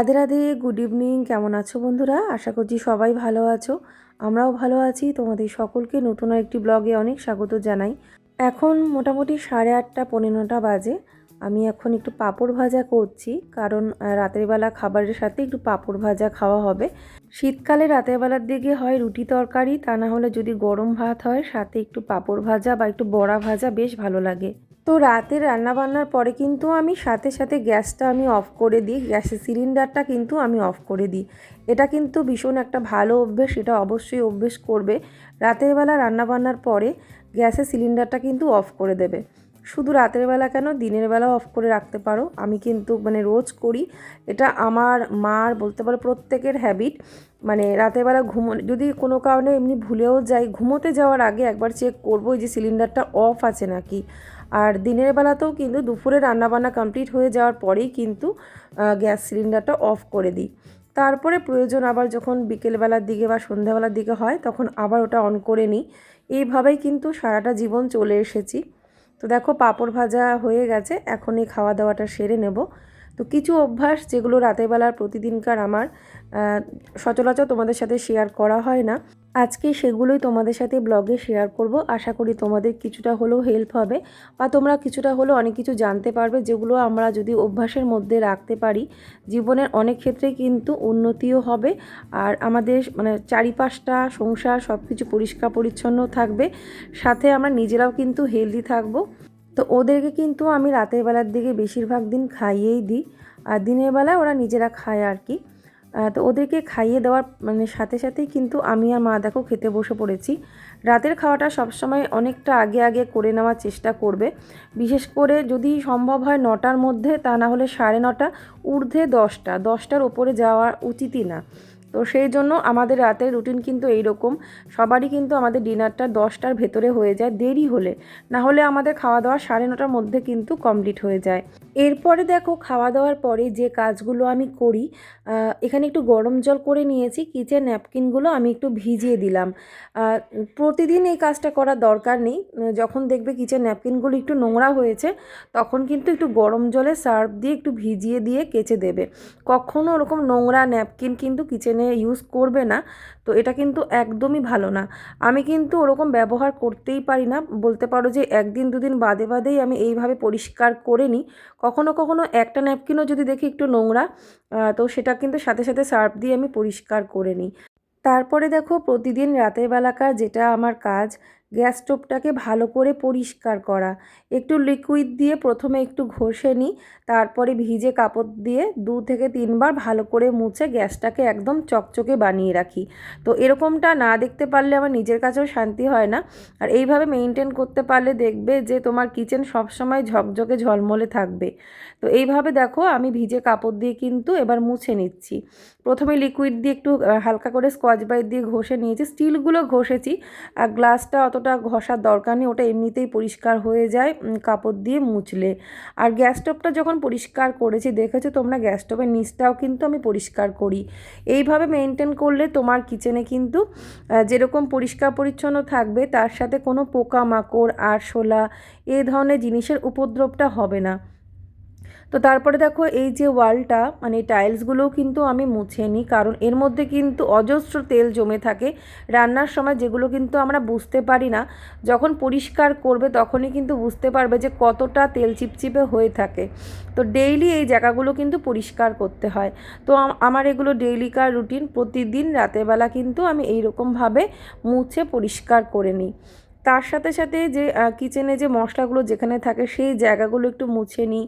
Radhe Radhe good evening কেমন আছো বন্ধুরা? আশা করছি সবাই ভালো আছো। আমরাও ভালো আছি। তোমাদের সকলকে নতুন একটি ব্লগে অনেক স্বাগত জানাই। এখন মোটামুটি সাড়ে আটটা পনেরো নটা বাজে। আমি এখন একটু পাঁপড় ভাজা করছি কারণ আহ, রাতের বেলা খাবারের সাথে একটু পাঁপড় ভাজা খাওয়া হবে। শীতকালে রাতের বেলার দিকে হয় রুটি তরকারি তা না হলে যদি গরম ভাত হয় সাথে একটু পাঁপড় ভাজা বা একটু বড়া ভাজা বেশ ভালো লাগে। তো রাতের রান্নাবান্নার পরে কিন্তু আমি সাথে সাথে গ্যাসটা আমি অফ করে দিই। গ্যাসের সিলিন্ডারটা কিন্তু আমি অফ করে দিই। এটা কিন্তু ভীষণ একটা ভালো অভ্যেস, এটা অবশ্যই অভ্যেস করবে। রাতের বেলা রান্নাবান্নার পরে গ্যাসের সিলিন্ডারটা কিন্তু অফ করে দেবে। শুধু রাতের বেলা কেন? দিনের বেলাও অফ করে রাখতে পারো। আমি কিন্তু মানে রোজ করি। এটা আমার মার বলতে পারো প্রত্যেকের হ্যাবিট মানে রাতের বেলা ঘুমো, যদি কোনো কারণে এমনি ভুলেও যাই, ঘুমোতে যাওয়ার আগে একবার চেক করব যে সিলিন্ডারটা অফ আছে নাকি? আর দিনের বেলাতেও কিন্তু দুপুরে রান্নাবান্না কমপ্লিট হয়ে যাওয়ার পরেই কিন্তু গ্যাস সিলিন্ডারটা অফ করে দিই। তারপরে প্রয়োজন আবার যখন বিকেলবেলার দিকে বা সন্ধ্যাবেলার দিকে হয়, তখন আবার ওটা অন করে নিই। এইভাবেই কিন্তু সারাটা জীবন চলে এসেছি। তো দেখো, পাঁপড় ভাজা হয়ে গেছে এখন এই খাওয়া দাওয়াটা সেরে নেব। তো কিছু অভ্যাস যেগুলো রাতের বেলার প্রতিদিনকার আমার সচরাচর তোমাদের সাথে শেয়ার করা হয় না। আজকে সেগুলোই তোমাদের সাথে ব্লগে শেয়ার করব। আশা করি তোমাদের কিছুটা হলেও হেল্প হবে বা তোমরা কিছুটা হলেও অনেক কিছু জানতে পারবে যেগুলো আমরা যদি অভ্যাসের মধ্যে রাখতে পারি, জীবনের অনেক ক্ষেত্রে কিন্তু উন্নতিও হবে। আর আমাদের মানে চারিপাশটা, সংসার সব কিছু পরিষ্কার পরিচ্ছন্ন থাকবে। সাথে আমরা নিজেরাও কিন্তু হেলদি থাকব। তো ওদেরকে কিন্তু আমি রাতের বেলার দিকে বেশিরভাগ দিন খাইয়েই দিই। আর দিনের বেলায় ওরা নিজেরা খায় আর কি। তো ওদেরকে খাইয়ে দেওয়ার মানে সাথে সাথেই কিন্তু আমি আর মা দেখো খেতে বসে পড়েছি। রাতের খাওয়াটা সবসময় অনেকটা আগে আগে করে নেওয়ার চেষ্টা করবে। বিশেষ করে যদি সম্ভব হয় নটার মধ্যে, তা না হলে সাড়ে নটা, ঊর্ধ্বে দশটা। দশটার ওপরে যাওয়া উচিতই না। তো সেই জন্য আমাদের রাতের রুটিন কিন্তু এই রকম সবারই কিন্তু আমাদের ডিনারটা দশটার ভেতরে হয়ে যায়, দেরি হলে। না হলে আমাদের খাওয়া দাওয়া সাড়ে নটার মধ্যে কিন্তু কমপ্লিট হয়ে যায়। এরপরে দেখো খাওয়া দাওয়ার পরে যে কাজগুলো আমি করি এখানে একটু গরম জল করে নিয়েছি কিচেন ন্যাপকিনগুলো আমি একটু ভিজিয়ে দিলাম। প্রতিদিন এই কাজটা করার দরকার নেই। যখন দেখবে কিচেন ন্যাপকিনগুলো একটু নোংরা হয়েছে, তখন কিন্তু একটু গরম জলে সার্ফ দিয়ে একটু ভিজিয়ে দিয়ে কেচে দেবে। কখনো ওরকম নোংরা ন্যাপকিন কিন্তু কিচেনে ইউজ করবে না, তো এটা কিন্তু একদমই ভালো না। আমি কিন্তু ওরকম ব্যবহার করতেই পারি না। বলতে পারো যে একদিন দুদিন বাদে বাদেই আমি এইভাবে পরিষ্কার করে নিই। কখনো কখনো একটা ন্যাপকিনও যদি দেখি একটু নোংরা তো সেটা কিন্তু সাথে সাথে সার্ফ দিয়ে আমি পরিষ্কার করে নিই। তারপরে দেখো প্রতিদিন রাতের বেলাকার যেটা আমার কাজ গ্যাস স্টোভটাকে ভালো করে পরিষ্কার করা। একটু লিকুইড দিয়ে প্রথমে একটু ঘষে নিই তারপরে ভিজে কাপড় দিয়ে দু থেকে তিনবার ভালো করে মুছে গ্যাসটাকে একদম চকচকে বানিয়ে রাখি। তো এরকমটা না দেখতে পারলে আমার নিজের কাছেও শান্তি হয় না। আর এইভাবে মেনটেন করতে পারলে দেখবে যে তোমার কিচেন সবসময় ঝকঝকে ঝলমলে থাকবে। তো এইভাবে দেখো আমি ভিজে কাপড় দিয়ে কিন্তু এবার মুছে নিচ্ছি। প্রথমে লিকুইড দিয়ে একটু হালকা করে স্কচ ব্রাইট দিয়ে ঘষে নিয়েছি। স্টিলগুলো ঘষেছি। আর গ্লাসটা অতটা ঘষার দরকার নেই, ওটা এমনিতেই পরিষ্কার হয়ে যায় কাপড় দিয়ে মুছলে। আর গ্যাস স্টোভটা যখন পরিষ্কার করেছি, দেখেছ তোমরা, গ্যাস স্টোভের নিচটাও কিন্তু আমি পরিষ্কার করি। এইভাবে মেনটেন করলে তোমার কিচেনে কিন্তু যেরকম পরিষ্কার পরিচ্ছন্ন থাকবে, তার সাথে কোনো পোকামাকড়, আরশোলা, এ ধরনের জিনিসের উপদ্রবটা হবে না। তো তারপরে দেখো এই যে ওয়ালটা মানে টাইলসগুলোও কিন্তু আমি মুছে নিই কারণ এর মধ্যে কিন্তু অজস্র তেল জমে থাকে। রান্নার সময় যেগুলো কিন্তু আমরা বুঝতে পারি না, যখন পরিষ্কার করবে তখনই কিন্তু বুঝতে পারবে যে কতটা তেল চিপচিপে হয়ে থাকে। তো ডেইলি এই জায়গাগুলো কিন্তু পরিষ্কার করতে হয়। তো আমার এগুলো ডেইলিকার রুটিন প্রতিদিন রাতেরবেলা কিন্তু আমি এইরকমভাবে মুছে পরিষ্কার করে নিই। তার সাথে সাথে যে কিচেনে যে মশলাগুলো যেখানে থাকে সেই জায়গাগুলো একটু মুছে নিই।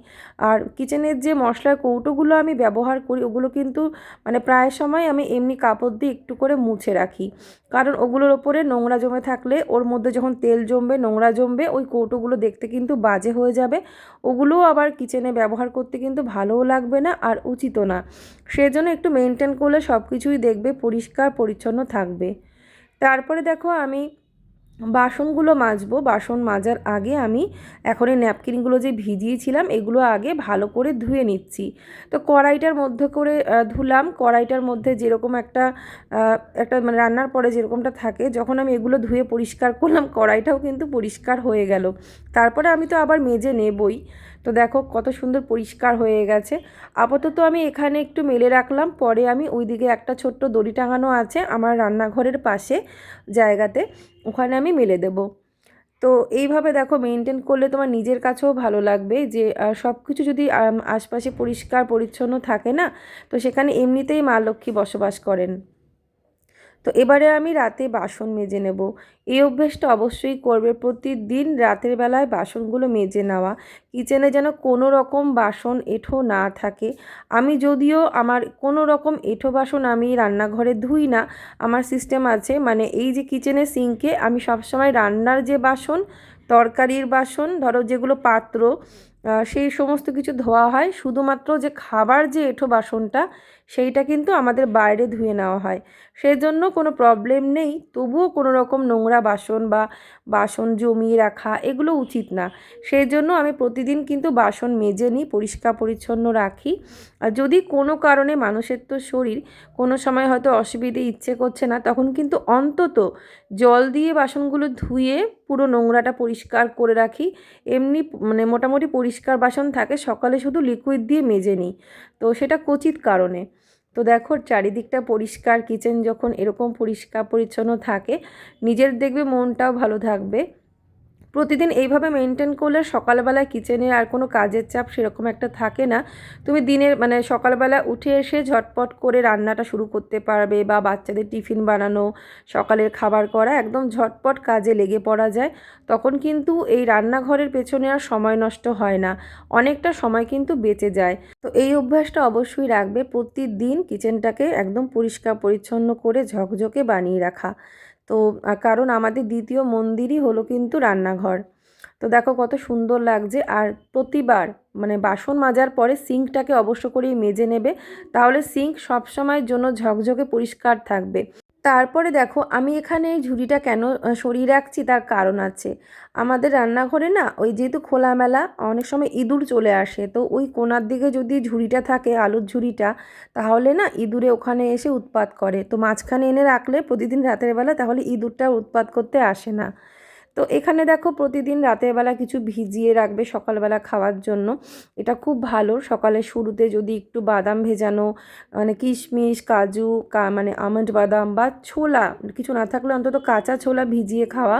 আর কিচেনের যে মশলার কৌটোগুলো আমি ব্যবহার করি, ওগুলো কিন্তু মানে প্রায় সময় আমি এমনি কাপড় দিয়ে একটু করে মুছে রাখি। কারণ ওগুলোর ওপরে নোংরা জমে থাকলে ওর মধ্যে যখন তেল জমবে, নোংরা জমবে, ওই কৌটোগুলো দেখতে কিন্তু বাজে হয়ে যাবে। ওগুলোও আবার কিচেনে ব্যবহার করতে কিন্তু ভালোও লাগবে না আর উচিতও না। সেজন্য একটু মেনটেন করলে সব কিছুই দেখবে, পরিষ্কার, পরিচ্ছন্ন থাকবে। তারপরে দেখো আমি বাসনগুলো মাজবো। বাসন মাজার আগে আমি এখন এই ন্যাপকিনগুলো যে ভিজিয়েছিলাম, এগুলো আগে ভালো করে ধুয়ে নিচ্ছি। তো কড়াইটার মধ্যে করে ধুলাম। কড়াইটার মধ্যে যেরকম একটা একটা মানে রান্নার পরে যেরকমটা থাকে, যখন আমি এগুলো ধুয়ে পরিষ্কার করলাম, কড়াইটাও কিন্তু পরিষ্কার হয়ে গেল। তারপরে আমি তো আবার মেজে নেবই। তো দেখো কত সুন্দর পরিষ্কার হয়ে গেছে। আপাতত আমি এখানে একটু মেলে রাখলাম। পরে আমি ওইদিকে একটা ছোট্ট দড়ি টাঙানো আছে আমার রান্নাঘরের পাশে জায়গাতে। ওখানে আমি মেলে দেব। তো এইভাবে দেখো মেনটেন করলে তোমার নিজের কাছেও ভালো লাগবে যে সব কিছু যদি আশপাশে পরিষ্কার পরিচ্ছন্ন থাকে না, তো সেখানে এমনিতেই মা লক্ষ্মী বসবাস করেন। তো এবারে আমি রাতে বাসন মেজে নেব। এই অভ্যেসটা অবশ্যই করবে প্রতিদিন রাতের বেলায় বাসনগুলো মেজে নেওয়া। কিচেনে যেন কোনো রকম বাসন এঁঠো না থাকে। আমি যদিও আমার কোনো রকম এঁঠো বাসন আমি রান্নাঘরে ধুই না, আমার সিস্টেম আছে। মানে এই যে কিচেনের সিঙ্কে আমি সবসময় রান্নার যে বাসন, তরকারির বাসন, ধরো যেগুলো পাত্র সেই সমস্ত কিছু ধোয়া হয়। শুধুমাত্র যে খাবার যে এঁঠো বাসনটা, সেইটা কিন্তু আমাদের বাইরে ধুয়ে নেওয়া হয়। সেই জন্য কোনো প্রবলেম নেই। তবুও কোনো রকম নোংরা বাসন বা বাসন জমিয়ে রাখা এগুলো উচিত না। সেই জন্য আমি প্রতিদিন কিন্তু বাসন মেজে নিই, পরিষ্কার পরিচ্ছন্ন রাখি। আর যদি কোনো কারণে মানুষের তো শরীর, কোনো সময় হয়তো অসুবিধে ইচ্ছে করছে না, তখন কিন্তু অন্তত জল দিয়ে বাসনগুলো ধুয়ে পুরো নোংরাটা পরিষ্কার করে রাখি। এমনি মানে মোটামুটি পরিষ্কার বাসন থাকে, সকালে শুধু লিকুইড দিয়ে মেজে নিই। তো সেটা কচিত কারণে। তো দেখো চারিদিকটা পরিষ্কার কিচেন যখন এরকম পরিষ্কার পরিচ্ছন্ন থাকে, নিজের দেখবে মনটাও ভালো থাকবে। প্রতিদিন এইভাবে মেনটেন করলে সকালবেলায় কিচেনে আর কোনো কাজের চাপ সেরকম একটা থাকে না। তুমি দিনের মানে সকালবেলা উঠে এসে ঝটপট করে রান্নাটা শুরু করতে পারবে বা বাচ্চাদের টিফিন বানানো, সকালের খাবার করা একদম ঝটপট কাজে লেগে পড়া যায়। তখন কিন্তু এই রান্নাঘরের পেছনে আর সময় নষ্ট হয় না। অনেকটা সময় কিন্তু বেঁচে যায়। তো এই অভ্যাসটা অবশ্যই রাখবে। প্রতিদিন কিচেনটাকে একদম পরিষ্কার পরিচ্ছন্ন করে ঝকঝকে বানিয়ে রাখা। তো কারণ আমাদের দ্বিতীয় মন্দিরই হলো কিন্তু রান্নাঘর। তো দেখো কত সুন্দর লাগছে। আর প্রতিবার মানে বাসন মাজার পরে সিঙ্কটাকে অবশ্য করেই মেজে নেবে, তাহলে সিঙ্ক সবসময়ের জন্য ঝকঝকে পরিষ্কার থাকবে। তারপরে দেখো, আমি এখানে এই ঝুড়িটা কেন সরিয়ে রাখছি তার কারণ আছে। আমাদের রান্নাঘরে না, ওই যেহেতু খোলামেলা, অনেক সময় ইঁদুর চলে আসে, তো ওই কোনার দিকে যদি ঝুড়িটা থাকে, আলুর ঝুড়িটা, তাহলে না ইঁদুরে ওখানে এসে উৎপাত করে। তো মাঝখানে এনে রাখলে প্রতিদিন রাতের বেলা তাহলে ইঁদুরটা উৎপাত করতে আসে না। তো এখানে দেখো প্রতিদিন রাতের বেলা কিছু ভিজিয়ে রাখবে সকালবেলা খাওয়ার জন্য। এটা খুব ভালো। সকালের শুরুতে যদি একটু বাদাম ভেজানো মানে কিশমিশ, কাজু, কা মানে আমন্ড বাদাম বা ছোলা, কিছু না থাকলে অন্তত কাঁচা ছোলা ভিজিয়ে খাওয়া।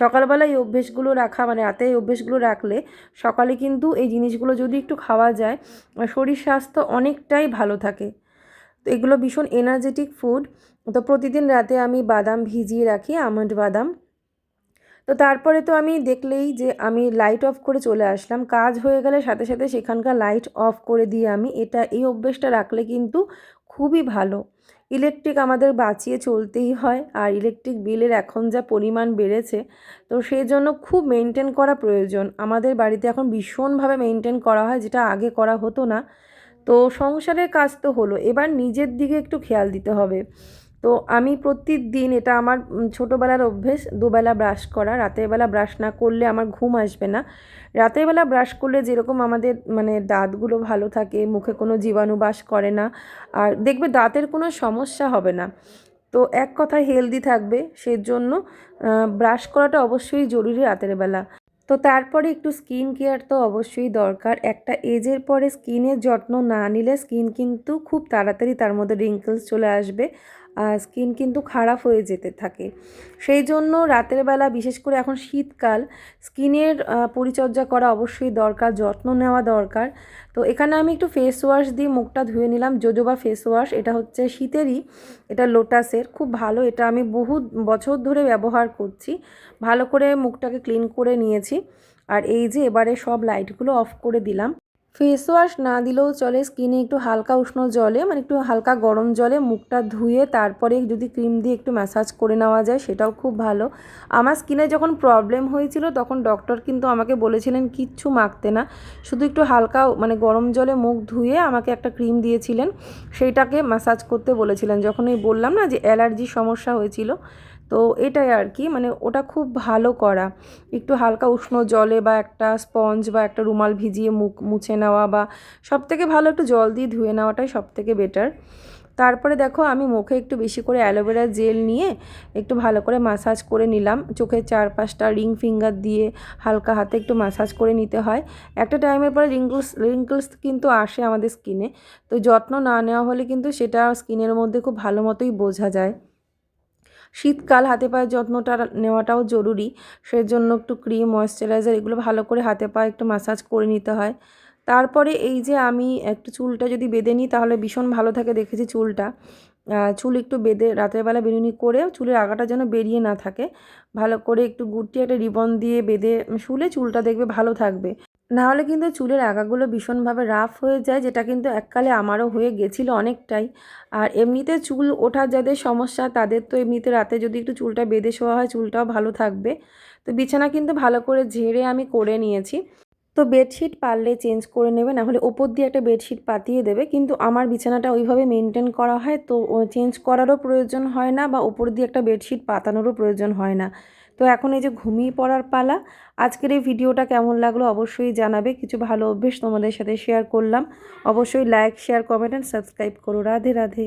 সকালবেলা এই অভ্যেসগুলো রাখা মানে রাতে এই অভ্যেসগুলো রাখলে সকালে কিন্তু এই জিনিসগুলো যদি একটু খাওয়া যায়, শরীর স্বাস্থ্য অনেকটাই ভালো থাকে। তো এগুলো ভীষণ এনার্জেটিক ফুড তো প্রতিদিন রাতে আমি বাদাম ভিজিয়ে রাখি, আমন্ড বাদাম। তো তারপরে তো আমি দেখলেই যে আমি লাইট অফ করে চলে আসলাম। কাজ হয়ে গেলে সাথে সাথে সেখানকার লাইট অফ করে দিয়ে আমি এটা, এই অভ্যেসটা রাখলে কিন্তু খুবই ভালো। ইলেকট্রিক আমাদের বাঁচিয়ে চলতেই হয় আর ইলেকট্রিক বিলের এখন যা পরিমাণ বেড়েছে, তো সেই জন্য খুব মেনটেন করা প্রয়োজন। আমাদের বাড়িতে এখন ভীষণভাবে মেনটেন করা হয়, যেটা আগে করা হতো না। তো সংসারের কাজ তো হলো, এবার নিজের দিকে একটু খেয়াল দিতে হবে। তো আমি প্রতিদিন এটা আমার ছোটোবেলার অভ্যেস, দুবেলা ব্রাশ করা। রাতের বেলা ব্রাশ না করলে আমার ঘুম আসবে না। রাতের বেলা ব্রাশ করলে যেরকম আমাদের মানে দাঁতগুলো ভালো থাকে, মুখে কোনো জীবাণু বাস করে না, আর দেখবে দাঁতের কোনো সমস্যা হবে না। তো এক কথায় হেলদি থাকবে, সেজন্য ব্রাশ করাটা অবশ্যই জরুরি রাতের বেলা। তো তারপরে একটু স্কিন কেয়ার তো অবশ্যই দরকার। একটা এজের পরে স্কিনের যত্ন না নিলে স্কিন কিন্তু খুব তাড়াতাড়ি তার মধ্যে রিঙ্কেলস চলে আসবে। স্কিন কিন্তু খারাপ হয়ে যেতে থাকে। সেই জন্য রাতের বেলা, বিশেষ করে এখন শীতকাল, স্কিনের পরিচর্যা করা অবশ্যই দরকার, যত্ন নেওয়া দরকার। তো এখানে আমি একটু ফেস ওয়াশ দিয়ে মুখটা ধুয়ে নিলাম জোজোবা ফেস ওয়াশ এটা হচ্ছে শীতেরই, এটা লোটাসের খুব ভালো, এটা আমি বহু বছর ধরে ব্যবহার করছি। ভালো করে মুখটাকে ক্লিন করে নিয়েছি। আর এই যে এবারে সব লাইটগুলো অফ করে দিলাম। ফেস ওয়াশ না দিলেও চলে স্কিনে একটু হালকা উষ্ণ জলে মানে একটু হালকা গরম জলে মুখটা ধুয়ে তারপরে যদি ক্রিম দিয়ে একটু ম্যাসাজ করে নেওয়া যায়, সেটাও খুব ভালো। আমার স্কিনে যখন প্রবলেম হয়েছিল, তখন ডক্টর কিন্তু আমাকে বলেছিলেন, কিচ্ছু মাখতে না, শুধু একটু হালকা মানে গরম জলে মুখ ধুয়ে আমাকে একটা ক্রিম দিয়েছিলেন। সেইটাকে ম্যাসাজ করতে বলেছিলেন। যখন এই বললাম না যে অ্যালার্জির সমস্যা হয়েছিল তো এটাই আর কি মানে ওটা খুব ভালো করা। একটু হালকা উষ্ণ জলে বা একটা স্পঞ্জ বা একটা রুমাল ভিজিয়ে মুখ, মুছে নেওয়া বা সব থেকে ভালো একটু জল দিয়ে ধুয়ে নেওয়াটাই সব থেকে বেটার তারপরে দেখো আমি মুখে একটু বেশি করে অ্যালোভেরা জেল নিয়ে একটু ভালো করে মাসাজ করে নিলাম। চোখের চারপাশটা রিং ফিঙ্গার দিয়ে হালকা হাতে একটু মাসাজ করে নিতে হয়। একটা টাইমের পরে রিঙ্কলস রিঙ্কলস কিন্তু আসে আমাদের স্কিনে তো যত্ন না নেওয়া হলে কিন্তু সেটা স্কিনের মধ্যে খুব ভালো মতোই বোঝা যায়। শীতকাল হাতে পায়ে যত্নটা নেওয়াটাও জরুরি। সেজন্য একটু ক্রিম, ময়েশ্চারাইজার এগুলো ভালো করে হাতে পায়ে একটু মাসাজ করে নিতে হয়। তারপরে এই যে আমি একটু চুলটা যদি বেঁধে নিই তাহলে ভীষণ ভালো থাকে দেখেছি চুলটা। চুল একটু বেঁধে রাতের বেলা বেনুনি করে চুলের আগাটা যেন বেরিয়ে না থাকে। ভালো করে একটু গুটি একটা রিবন দিয়ে বেঁধে শুলে চুলটা দেখবে ভালো থাকবে। নাহলে কিন্তু চুলের আগাগুলো ভীষণভাবে রাফ হয়ে যায়, যেটা কিন্তু এককালে আমারও হয়ে গেছিল অনেকটাই। আর এমনিতে চুল ওঠার যাদের সমস্যা, তাদের তো এমনিতে রাতে যদি একটু চুলটা বেঁধে শোয়া হয়, চুলটাও ভালো থাকবে। তো বিছানা কিন্তু ভালো করে ঝেড়ে আমি করে নিয়েছি। তো বেডশিট পারলে চেঞ্জ করে নেবে না হলে ওপর দিয়ে একটা বেডশিট পাতিয়ে দেবে। কিন্তু আমার বিছানাটা ওইভাবে মেনটেন করা হয়, তো চেঞ্জ করারও প্রয়োজন হয় না বা ওপর দিয়ে একটা বেডশিট পাতানোরও প্রয়োজন হয় না। তো এখন এই যে ঘুমিয়ে পড়ার পালা, আজকের এই ভিডিওটা কেমন লাগল অবশ্যই জানাবে। কিছু ভালো অভ্যেস তোমাদের সাথে শেয়ার করলাম। অবশ্যই like share comment and subscribe করো। রাধে রাধে।